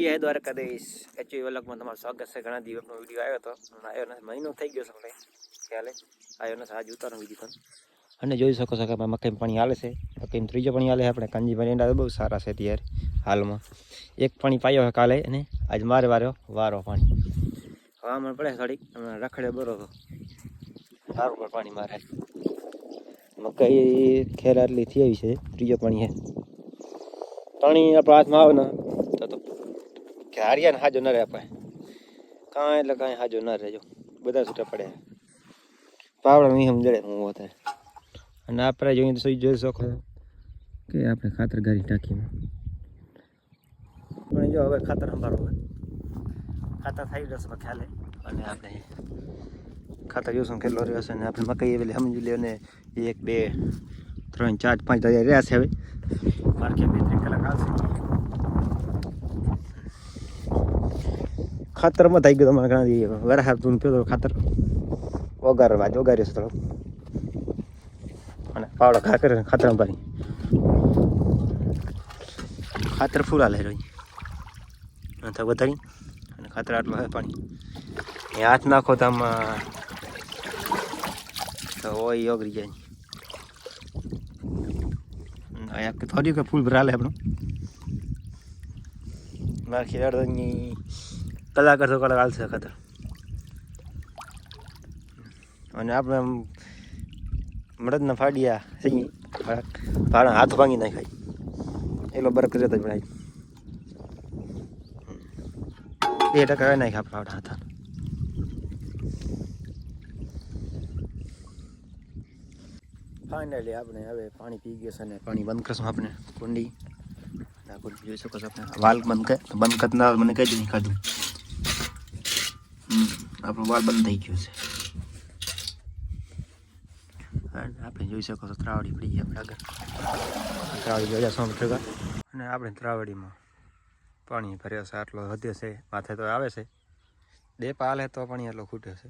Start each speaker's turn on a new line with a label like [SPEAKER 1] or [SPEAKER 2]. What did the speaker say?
[SPEAKER 1] જય દ્વારકાધીશ. એચવી વલકમાં તમારું સ્વાગત છે. ઘણા દિવસનો વીડિયો આવ્યો હતો આવ્યો નથી. મહિનો થઈ ગયો છે ખ્યાલે આવ્યો નથી. આજ ઉતારો વીડિયો પણ. અને જોઈ શકો છો કે મકાઈ પાણી હાલે છે. મકાઈ ત્રીજો પાણી હાલે છે આપણે. કાંજીભાઈ એંડા બહુ સારા છે ત્યારે હાલમાં. એક પાણી પાયો છે કાલે અને આજ મારે વાર્યો વારો પાણી. હવામાન પડે થોડીક. અને રખડે બરો સારું પણ પાણી મારે. મકાઈ ખેર આટલી થઈ આવી છે. ત્રીજો પાણી છે. પાણી આપણા હાથમાં આવે ને કે હારિયા ને હાજો ન રહે આપણે. કાંઈ એટલે કાંઈ હાજો ન રહેજો. બધા છૂટા પડે. પાવડા નહીં સમજડે હું હોતે અને આપણે જોઈએ તો જોઈ શકો કે આપણે ખાતર ગાડી ટાંકીમાં પણ જો હવે ખાતર સંભાળો હવે ખાતર થઈ જશે હવે ખ્યાલે અને આપણે ખાતર જોશું કેટલો રહ્યો છે અને આપણે મકાઈ એવી સમજી લે ને એક, બે, ત્રણ, ચાર, પાંચ હજાર રહ્યા છે હવે. માર્કે બે, ત્રણ કલાક આવશે. ખાતરમાં થઈ ગયું તમારે ઘણા વરસાદ તું પીતો ખાતર. ઓગાર આજ ઓગાર્યો છે થોડો અને પાવડો ખા કરે ખાતર ભરી. ખાતર ફૂલ લઈ રહી અથવા વધારી. અને ખાતર આટલું હોય પાણી. એ હાથ નાખો તો આમાં તો હોય ઓગરી જાય. થોડી કે ફૂલ ભરાલે આપણું. નાખી અડધની કલાક અડધો કલાક હાલશે ખાતર. અને આપણે આમ મળદના ફાડિયા થઈ ભાડા હાથ ભાંગી નાખાય એલો બરક રહેતો જ બનાવી બે ટકા નાખે આપણે હાથ ફાઇનલી આપણે હવે પાણી પી ગયા છે અને પાણી બંધ કરશું આપણે કુંડી. કુંડી જોઈ શકો છો આપણે. વાલ બંધ કર, બંધ કરતા મને કહી નહીં ખાધું. આપણો વાળ બંધ થઈ ગયો છે. આપણે જોઈ શકો છો ત્રાવડી પડી ગઈ આપણે આગળ. ત્રાવડી જોયા સો મીટર અને આપણે ત્રાવડીમાં પાણી ભર્યો છે, આટલો વધ્યો છે, માથે તો આવે છે. બે પાલે તો પાણી એટલો ખૂટ્યો છે.